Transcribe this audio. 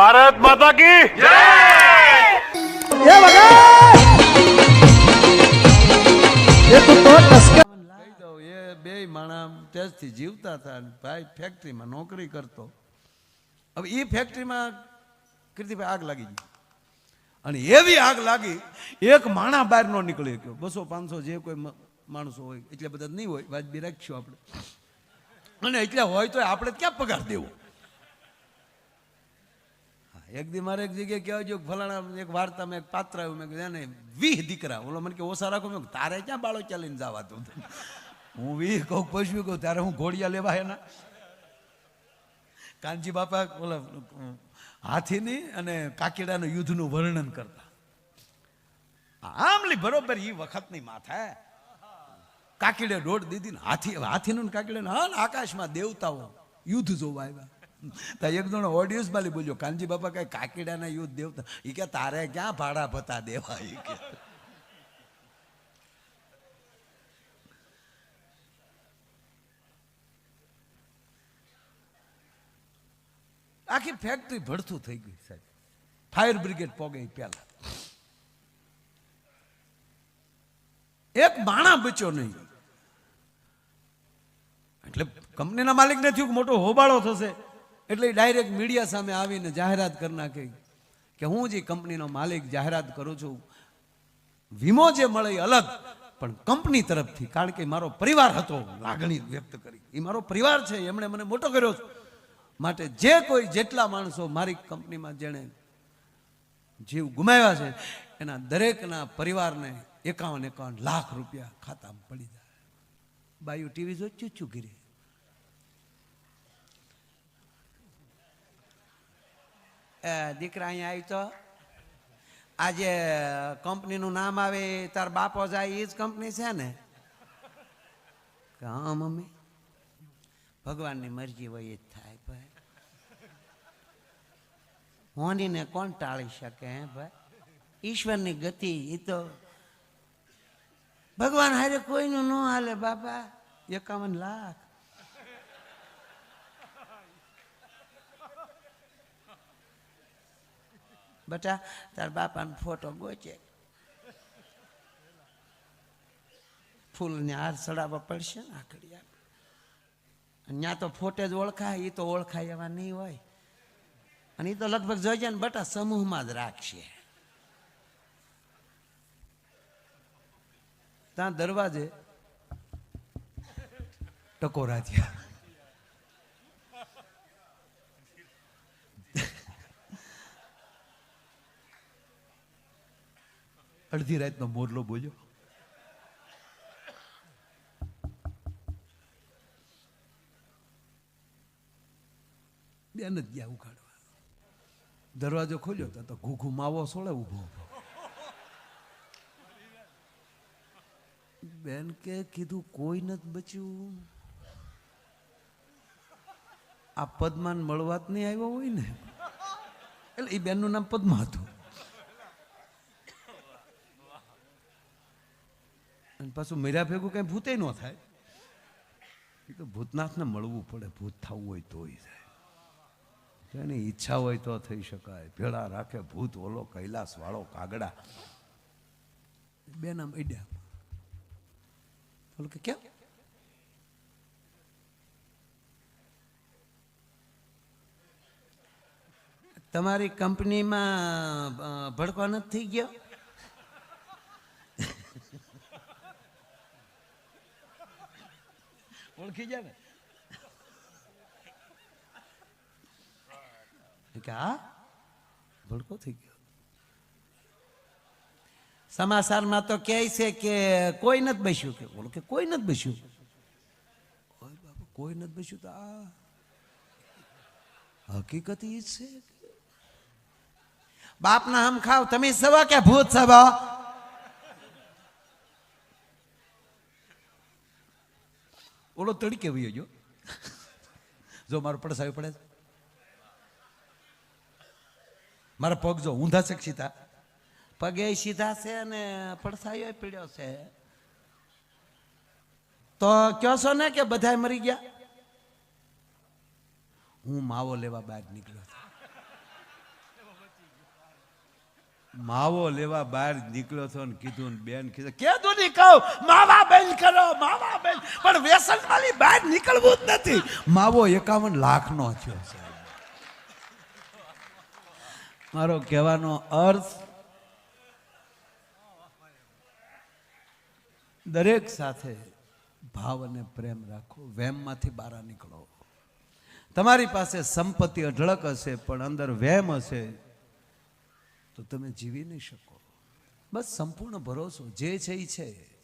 ભારત માતા કી એ વગર એ બે માણસ ટેસ્ટથી જીવતા હતા અને ભાઈ ફેક્ટરીમાં નોકરી કરતો. હવે એ ફેક્ટરીમાં કીર્તિભાઈ આગ લાગી ગઈ. અને એવી આગ લાગી એક માણા બહાર નો નીકળી ગયો. બસો પાંચસો જે કોઈ માણસો હોય એટલે બધા નહીં હોય વાજબી રાખશું આપણે. અને એટલે હોય તો આપણે ક્યાં પગાર દેવો? એક દી મારે એક જગ્યાએ કહેવા જો ફલાણા એક વાર્તામાં એક પાત્ર આવ્યું. મેં કીધું, એને વીહ દીકરા. ઓલો મને કે, ઓછા રાખો. મેં તારે ક્યાં બાળો ચાલીને જવા તું હું વીહ કહું પશુ કહું ત્યારે હું ઘોડિયા લેવા એના? કાનજી બાપા ઓલા, હાથીની અને કાકીડાના યુદ્ધનું વર્ણન કરતા. આમલી બરોબર એ વખતની માથા. કાકીડે દોઢ દીધી ને હાથી, હાથીનું કાકીડે હા આકાશમાં દેવતાઓ યુદ્ધ જોવા આવ્યા. તો એક જણો ઓડિયન્સ માલી બોલ્યો કાનજી બાપા, કઈ કાકીડાના યુદ્ધ દેવતા? એ કે, તારે ક્યાં ભાડા ભતા દેવા? એ કે. આખી ફેક્ટરી ભડથું થઈ ગઈ સાહેબ. ફાયર બ્રિગેડ પોગે પેલા એક માણા બચ્યો નહીં. એટલે કંપનીના માલિકને થયું કે મોટો હોબાળો થશે? એટલે ડાયરેક્ટ મીડિયા સામે આવીને જાહેરાત કરી નાખી કે હું જે કંપનીનો માલિક જાહેરાત કરું છું, વીમો જે મળે એ અલગ, પણ કંપની તરફથી, કારણ કે મારો પરિવાર હતો, લાગણી વ્યક્ત કરી. એ મારો પરિવાર છે, એમણે મને મોટો કર્યો છે. માટે જે કોઈ જેટલા માણસો મારી કંપનીમાં જેણે જીવ ગુમાવ્યા છે, એના દરેકના પરિવારને એકાવન એકાવન લાખ રૂપિયા ખાતામાં પડી જાય. બાયુ ટીવી જો ચૂચું ગીરી. દીકરા અહીંયા આવી તો. આજે કંપનીનું નામ આવે, તાર બાપો જાય એ જ કંપની છે ને? હા, મમ્મી. ભગવાનની મરજી હોય એ જ થાય, ભાઈ. હોનીને કોણ ટાળી શકે, હે, ભાઈ? ઈશ્વરની ગતિ એ તો ભગવાન હારે કોઈનું ન હાલે, બાપા. એકાવન લાખ. બટા, તાર બાપાનો ફોટો ગોચે. ફૂલને હાર ચડાવવા પડશે ને આખડી ત્યાં તો ફોટે જ ઓળખાય એ તો ઓળખાય એવા નહીં હોય. અને એ તો લગભગ જોઈજે ને બટા સમૂહમાં જ રાખશે. ત્યાં દરવાજે ટકોરા થયા. અડધી રાતનો મોરલો બોલ્યો બેન જ ગયા ઉખાડવા દરવાજો ખોલ્યો તો ઘૂઘુ માવો સોળે ઊભો ઊભો બેન કે કીધું કોઈ નથી બચ્યું આ પદ્માન મળવા જ નહીં આવ્યો હોય ને એટલે એ બેનનું નામ પદ્મા હતું અને પાછું મર્યા ભેગું કઈ ભૂતે ન થાય. એ તો ભૂતનાથને મળવું પડે, ભૂત થવું હોય તોય થાય. એની ઈચ્છા હોય તો થઈ શકાય. ભેળા રાખે, ભૂત, ઓલો, કૈલાસ વાળો, કાગડા. બે નામ અડ્યા કે કેમ? તમારી કંપનીમાં ભડકો નથી થઈ ગયો? ઓળખી જાય ને? કે, હા? ભડકો થઈ ગયો? સમાચારમાં તો કહે છે કે કોઈ નથી બેસ્યું. કે બોલો કે કોઈ નથી બેસ્યું? કોઈ નથી બેસ્યું તો આ હકીકત ઈ છે બાપના હમ ખાવ, તમે સવા કે ભૂત સવા? ઓલો તડકે વયો જો જો મારો પડસાવી પડે. મારા પગ જો ઊંધા છે સીધા? પગે સીધા છે અને પડસાયો પીડ્યો છે. તો કહો છો ને કે બધા મરી ગયા? હું માવો લેવા બહાર નીકળ્યો માવો લેવા બહાર નીકળ્યો હતો ને કીધું બેન કીધું કીધું નહીં કહું, માવા બેન કરો, માવા બેન પણ વ્યસન વાળી બહાર નીકળવું જ નથી. માવો એકાવન લાખનો થયો છે મારો કહેવાનો અર્થ, દરેક સાથે ભાવ અને પ્રેમ રાખો, વેમમાંથી બહાર નીકળો. તમારી પાસે સંપત્તિ અઢળક હશે, પણ અંદર વેમ હશે. તો તમે જીવી નહીં શકો. બસ સંપૂર્ણ ભરોસો જે છે એ છે.